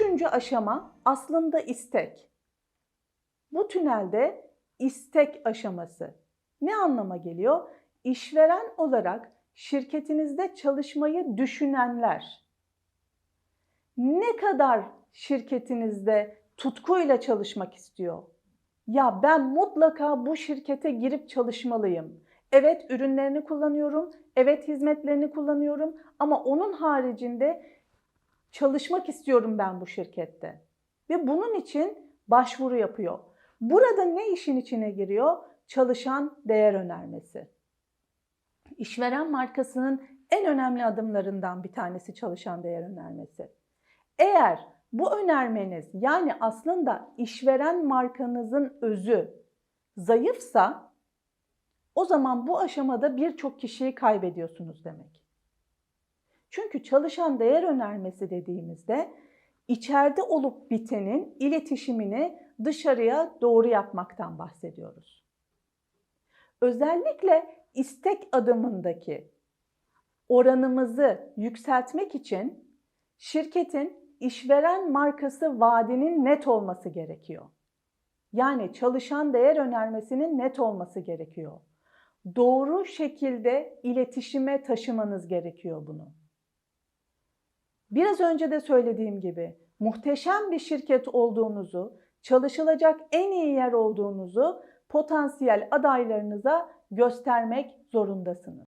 Üçüncü aşama aslında istek. Bu tünelde istek aşaması. Ne anlama geliyor? İşveren olarak şirketinizde çalışmayı düşünenler ne kadar şirketinizde tutkuyla çalışmak istiyor? Ya ben mutlaka bu şirkete girip çalışmalıyım. Evet ürünlerini kullanıyorum, evet hizmetlerini kullanıyorum ama onun haricinde çalışmak istiyorum ben bu şirkette. Ve bunun için başvuru yapıyor. Burada ne işin içine giriyor? Çalışan değer önermesi. İşveren markasının en önemli adımlarından bir tanesi çalışan değer önermesi. Eğer bu önermeniz yani aslında işveren markanızın özü zayıfsa o zaman bu aşamada birçok kişiyi kaybediyorsunuz demek. Çünkü çalışan değer önermesi dediğimizde içeride olup bitenin iletişimini dışarıya doğru yapmaktan bahsediyoruz. Özellikle istek adımındaki oranımızı yükseltmek için şirketin işveren markası vaadinin net olması gerekiyor. Yani çalışan değer önermesinin net olması gerekiyor. Doğru şekilde iletişime taşımanız gerekiyor bunu. Biraz önce de söylediğim gibi muhteşem bir şirket olduğunuzu, çalışılacak en iyi yer olduğunuzu potansiyel adaylarınıza göstermek zorundasınız.